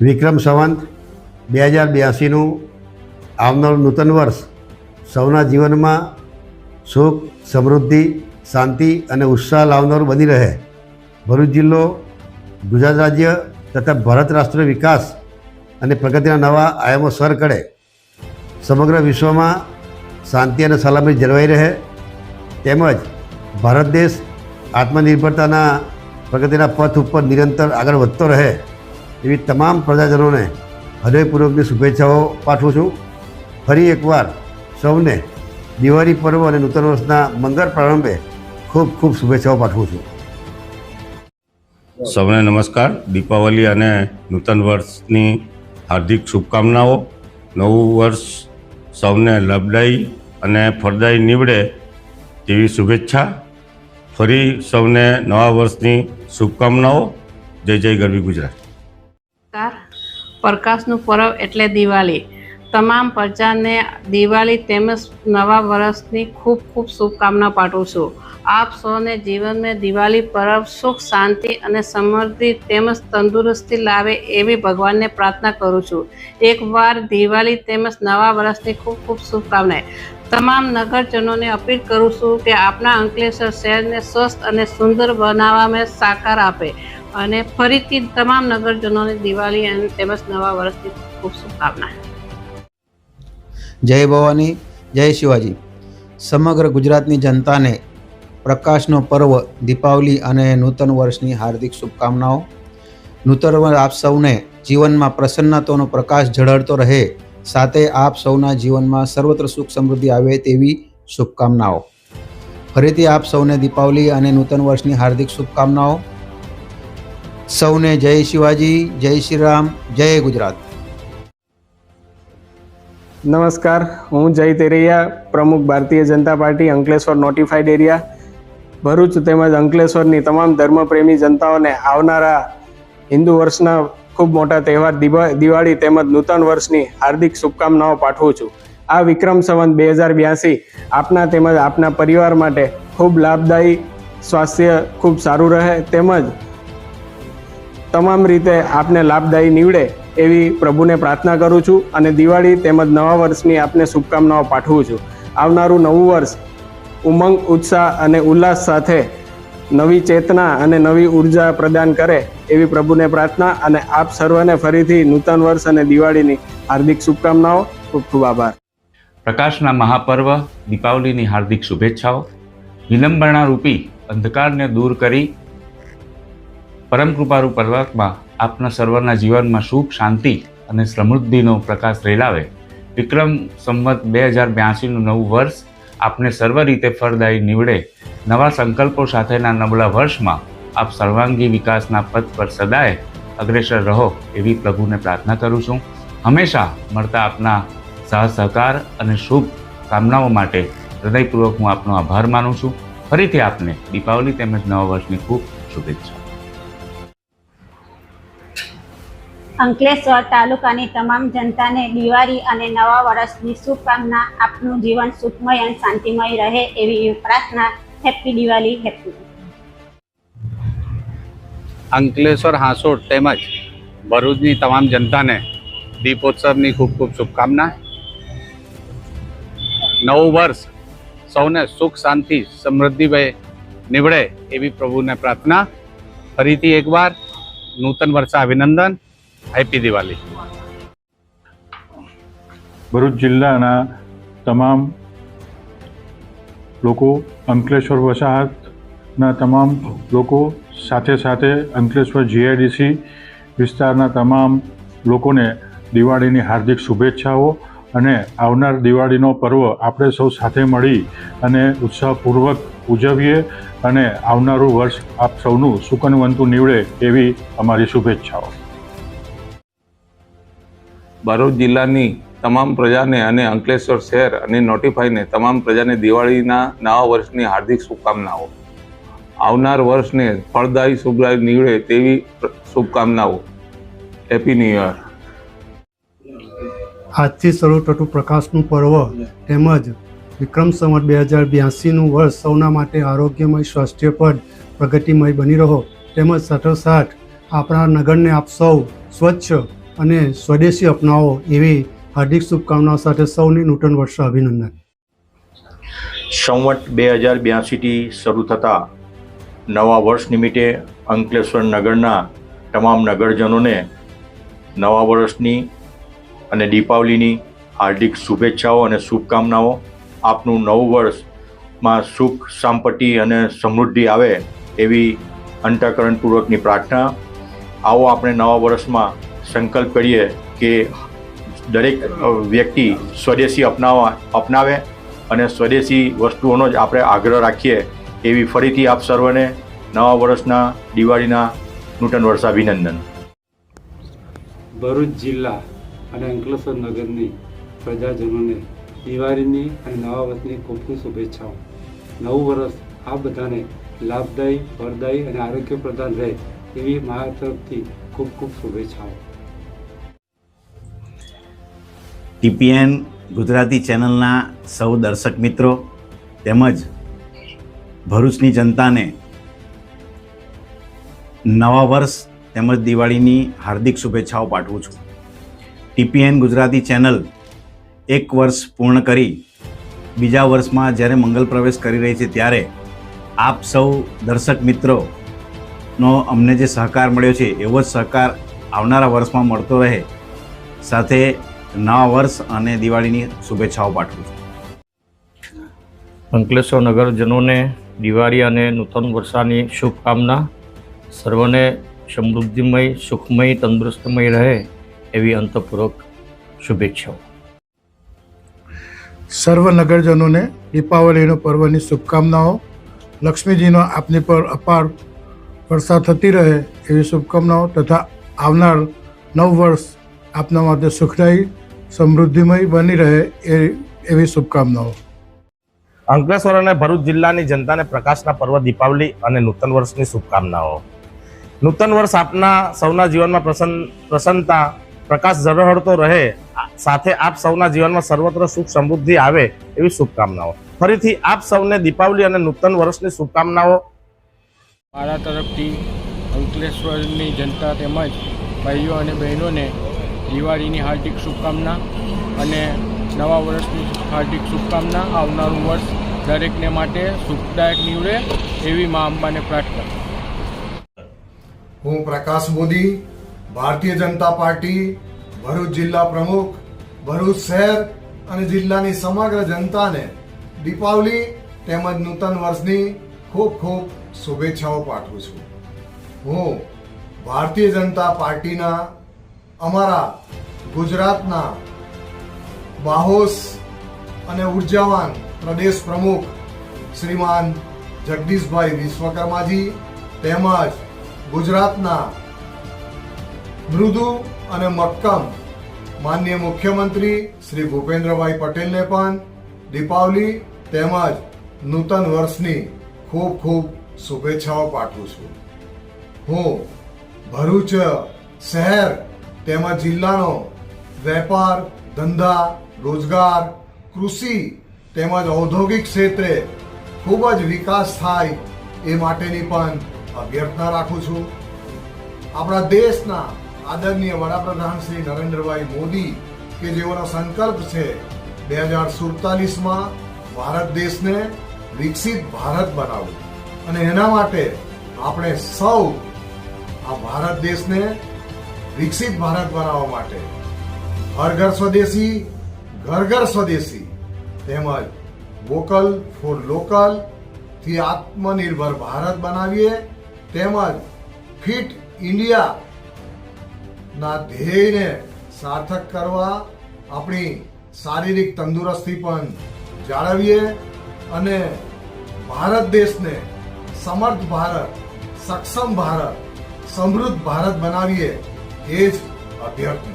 વિક્રમ સંવંત બે હજાર બ્યાસીનું આવનારું નૂતન વર્ષ સૌના જીવનમાં સુખ, સમૃદ્ધિ, શાંતિ અને ઉત્સાહ લાવનારું બની રહે. ભરૂચ જિલ્લો, ગુજરાત રાજ્ય તથા ભારત રાષ્ટ્રનો વિકાસ અને પ્રગતિના નવા આયામો સર કરે. સમગ્ર વિશ્વમાં શાંતિ અને સલામતી જળવાઈ રહે. તેમજ ભારત દેશ આત્મનિર્ભરતાના પ્રગતિના પથ ઉપર નિરંતર આગળ વધતો રહે. એવી તમામ પ્રજાજનોને હૃદયપૂર્વકની શુભેચ્છાઓ પાઠવું છું. ફરી એકવાર સૌને દિવાળી પર્વ અને નૂતન વર્ષના મંગળ પ્રારંભે ખૂબ ખૂબ શુભેચ્છાઓ પાઠવું છું. સૌને નમસ્કાર. દીપાવલી અને નૂતન વર્ષની હાર્દિક શુભકામનાઓ. નવું વર્ષ સૌને લાભદાયી અને ફળદાયી નીવડે તેવી શુભેચ્છા. ફરી સૌને નવા વર્ષની શુભકામનાઓ. જય જય ગરવી ગુજરાત. નમસ્કાર. પ્રકાશનું પર્વ એટલે દિવાળી. તમામ પ્રજાને દિવાળી તેમજ નવા વર્ષની ખૂબ ખૂબ શુભકામના પાઠવું છું. આપ સૌને જીવનમાં દિવાળી પર્વ સુખ, શાંતિ અને સમૃદ્ધિ તેમજ તંદુરસ્તી લાવે એવી ભગવાનને પ્રાર્થના કરું છું. એકવાર દિવાળી તેમજ નવા વર્ષની ખૂબ ખૂબ શુભકામનાએ તમામ નગરજનોને અપીલ કરું છું કે આપણા અંકલેશ્વર શહેરને સ્વસ્થ અને સુંદર બનાવવામાં સાકાર આપે અને ફરીથી તમામ નગરજનોને દિવાળી અને તેમજ નવા વર્ષની ખૂબ શુભકામના. જય ભવાની, જય શિવાજી. સમગ્ર ગુજરાતની જનતાને પ્રકાશનો પર્વ, દીપાવલી અને નૂતન વર્ષની હાર્દિક શુભકામનાઓ. નૂતન વર્ષ આપ સૌને જીવનમાં પ્રસન્નતાનો પ્રકાશ ઝળહળતો રહે સાથે આપ સૌના જીવનમાં સર્વત્ર સુખ સમૃદ્ધિ આવે તેવી શુભકામનાઓ. ફરીથી આપ સૌને દીપાવલી અને નૂતન વર્ષની હાર્દિક શુભકામનાઓ. સૌને જય શિવાજી, જય શ્રી રામ જય ગુજરાત. નમસ્કાર, હું જય તેરૈયા, પ્રમુખ Bharatiya Janata party Ankleshwar notified area Bharuch તેમજ અંકલેશ્વરની તમામ ધર્મપ્રેમી જનતાઓને આવનારા હિન્દુ વર્ષના ખૂબ મોટા તહેવાર, દિવા- દિવાળી તેમજ નૂતન વર્ષની હાર્દિક શુભકામનાઓ પાઠવું છું. આ વિક્રમ સંવંત બે હજાર બ્યાસી આપના તેમજ આપના પરિવાર માટે ખૂબ લાભદાયી, સ્વાસ્થ્ય ખૂબ સારું રહે તેમજ તમામ રીતે આપને લાભદાયી નીવડે એવી પ્રભુને પ્રાર્થના કરું છું અને દિવાળી તેમજ નવા વર્ષની આપને શુભકામનાઓ પાઠવું છું. આવનારું નવું વર્ષ ઉમંગ, ઉત્સાહ અને ઉલ્લાસ સાથે નવી ચેતના અને નવી ઊર્જા પ્રદાન કરે એવી પ્રભુને પ્રાર્થના અને આપ સર્વને ફરીથી નૂતન વર્ષ અને દિવાળીની હાર્દિક શુભકામનાઓ. ખૂબ ખૂબ આભાર. પ્રકાશના મહાપર્વ, દીપાવલીની હાર્દિક શુભેચ્છાઓ વિલંબણા રૂપી અંધકારને દૂર કરી પરમકૃપારૂપ પરમાત્મા આપના સર્વના જીવનમાં સુખ, શાંતિ અને સમૃદ્ધિનો પ્રકાશ રેલાવે. વિક્રમ સંવત બે હજાર બ્યાસીનું નવું વર્ષ આપને સર્વ રીતે ફળદાયી નીવડે. નવા સંકલ્પો સાથેના નબળા વર્ષમાં આપ સર્વાંગી વિકાસના પથ પર સદાય અગ્રેસર રહો એવી પ્રભુને પ્રાર્થના કરું છું. હંમેશા મળતા આપના સહ સહકાર અને શુભ કામનાઓ માટે હૃદયપૂર્વક હું આપનો આભાર માનું છું. ફરીથી આપને દીપાવલી તેમજ નવા વર્ષની ખૂબ શુભેચ્છા અંકલેશ્વર તાલુકાની તમામ જનતાને દિવાળી અને નવા વર્ષની શુભકામના, આપનું જીવન સુખમય અને શાંતિમય રહે એવી પ્રાર્થના. હેપી દિવાળી હેપી અંકલેશ્વર હાંસોડ તેમજ ભરૂચની તમામ જનતાને દીપોત્સવની ખૂબ ખૂબ શુભકામના. નવું વર્ષ સૌને સુખ, શાંતિ સમૃદ્ધિભાઈ નીવડે એવી પ્રભુને પ્રાર્થના. ફરીથી એકવાર નૂતન વર્ષ અભિનંદન. હેપી દિવાળી ભરૂચ જિલ્લાના તમામ લોકો અંકલેશ્વર વસાહતના તમામ લોકો સાથે સાથે અંકલેશ્વર જીઆઈડીસી વિસ્તારના તમામ લોકોને દિવાળીની હાર્દિક શુભેચ્છાઓ અને આવનાર દિવાળીનો પર્વ આપણે સૌ સાથે મળી અને ઉત્સાહપૂર્વક ઉજવીએ અને આવનારું વર્ષ આપ સૌનું સુકનવંતુ નીવડે એવી અમારી શુભેચ્છાઓ. ભરૂચ જિલ્લાની તમામ પ્રજાને અને અંકલેશ્વર શહેર અને નોટિફાઈને તમામ પ્રજાને દિવાળીના નવા વર્ષની હાર્દિક શુભકામનાઓ. આવનાર વર્ષને ફળદાયી શુભદાયી નીવડે તેવી શુભકામનાઓ. હેપી ન્યૂ યર આજથી શરૂ થતું પ્રકાશનું પર્વ તેમજ વિક્રમ સંવત બે હજાર બ્યાસીનું વર્ષ સૌના માટે આરોગ્યમય સ્વાસ્થ્યપદ પ્રગતિમય બની રહો. તેમજ સાથોસાથ આપણા નગરને આપ સૌ સ્વચ્છ અને સ્વદેશી અપનાવો એવી હાર્દિક શુભકામનાઓ સાથે સૌની નૂતન વર્ષ અભિનંદન. સંવત બે હજાર બ્યાસીથી શરૂ થતા નવા વર્ષ નિમિત્તે અંકલેશ્વર નગરના તમામ નગરજનોને નવા વર્ષની અને દીપાવલીની હાર્દિક શુભેચ્છાઓ અને શુભકામનાઓ. આપનું નવું વર્ષમાં સુખ, સંપત્તિ અને સમૃદ્ધિ આવે એવી અંતઃકરણપૂર્વકની પ્રાર્થના. આવો આપણે નવા વર્ષમાં સંકલ્પ કરીએ કે દરેક વ્યક્તિ સ્વદેશી અપનાવવા અપનાવે અને સ્વદેશી વસ્તુઓનો જ આપણે આગ્રહ રાખીએ એવી ફરીથી આપ સર્વને નવા વર્ષના દિવાળીના નૂતન વર્ષાભિનંદન ભરૂચ જિલ્લા અને અંકલેશ્વર નગરની પ્રજાજનોને દિવાળીની અને નવા વર્ષની ખૂબ ખૂબ શુભેચ્છાઓ. નવું વર્ષ આ બધાને લાભદાયી, ફળદાયી અને આરોગ્ય પ્રદાન રહે એવી મારા તરફથી ખૂબ ખૂબ શુભેચ્છાઓ. ટીપીએન ગુજરાતી ચેનલના સૌ દર્શક મિત્રો તેમજ ભરૂચની જનતાને નવા વર્ષ તેમજ દિવાળીની હાર્દિક શુભેચ્છાઓ પાઠવું છું. ટીપીએન ગુજરાતી ચેનલ એક વર્ષ પૂર્ણ કરી બીજા વર્ષમાં જ્યારે મંગલ પ્રવેશ કરી રહી છે ત્યારે આપ સૌ દર્શક મિત્રોનો અમને જે સહકાર મળ્યો છે એવો જ સહકાર આવનારા વર્ષમાં મળતો રહે. સાથે નવા વર્ષ અને દિવાળીની શુભેચ્છાઓ પાઠવું છું. અંકલેશ્વર નગરજનોને દિવાળી અને નૂતન વર્ષાની શુભકામના. સર્વને સમૃદ્ધિમય સુખમય તંદુરસ્તમય રહે એવી અંતપૂર્વક શુભેચ્છાઓ. સર્વ નગરજનોને દીપાવલીનો પર્વની શુભકામનાઓ. લક્ષ્મીજીનો આપની પર અપાર વર્ષા થતી રહે એવી શુભકામનાઓ તથા આવનાર નવ વર્ષ આપના માટે સુખદાયી સમૃદ્ધિમય બની રહે એ એવી શુભકામનાઓ. અંકલેશ્વર અને ભરૂચ જિલ્લાની જનતાને પ્રકાશના પર્વ દીપાવલી અને નૂતન વર્ષની શુભકામનાઓ. નૂતન વર્ષ આપના સૌના જીવનમાં પ્રસન્ન પ્રસન્નતા પ્રકાશ ઝળહળતો રહે સાથે આપ સૌના જીવનમાં સર્વત્ર સુખ સમૃદ્ધિ આવે એવી શુભકામનાઓ. ફરીથી આપ સૌને દીપાવલી અને નૂતન વર્ષની શુભકામનાઓ. મારા તરફથી અંકલેશ્વરની જનતા તેમજ ભાઈઓ અને બહેનોને દિવાળીની હાર્દિક શુભકામના અને નવા વર્ષની હાર્દિક શુભકામના આવનારું વર્ષ દરેકને માટે સુખદાયક નીવડે એવી મા અંબાને પ્રાર્થના. હું પ્રકાશ મોદી, ભારતીય જનતા પાર્ટી, ભરૂચ જિલ્લા પ્રમુખ, ભરૂચ શહેર અને જિલ્લાની સમગ્ર જનતાને દીપાવલી તેમજ નૂતન વર્ષની ખૂબ ખૂબ શુભેચ્છાઓ પાઠવું છું. હું ભારતીય જનતા પાર્ટીના અમારા ગુજરાતના બાહોસ અને ઉર્જાવાન પ્રદેશ પ્રમુખ શ્રીમાન જગદીશભાઈ વિશ્વકર્માજી તેમજ ગુજરાતના મૃદુ અને મક્કમ માનનીય મુખ્યમંત્રી શ્રી ભૂપેન્દ્રભાઈ પટેલને પણ દીપાવલી તેમજ નૂતન વર્ષની ખૂબ ખૂબ શુભેચ્છાઓ પાઠવું છું. હું ભરૂચ શહેર તેમજ જિલ્લાનો વેપાર, ધંધા, રોજગાર, કૃષિ તેમજ ઔદ્યોગિક ક્ષેત્રે ખૂબ જ વિકાસ થાય એ માટેની પણ અભ્યર્થના રાખું છું. આપણા દેશના આદરણીય વડાપ્રધાન શ્રી નરેન્દ્રભાઈ મોદી કે જેઓનો સંકલ્પ છે બે હજાર સુડતાલીસમાં ભારત દેશને વિકસિત ભારત બનાવવું. અને એના માટે આપણે સૌ આ ભારત દેશને વિકસિત ભારત બનાવવા માટે. હર ઘર સ્વદેશી ઘર ઘર સ્વદેશી તેમજ વોકલ ફોર લોકલથી આત્મનિર્ભર ભારત બનાવીએ તેમજ ફિટ ઇન્ડિયા ના ધ્યેયને સાર્થક કરવા આપણી શારીરિક તંદુરસ્તી પણ જાળવીએ અને ભારત દેશને સમર્થ ભારત, સક્ષમ ભારત, સમૃદ્ધ ભારત બનાવીએ. એ જ અભ્યર્થના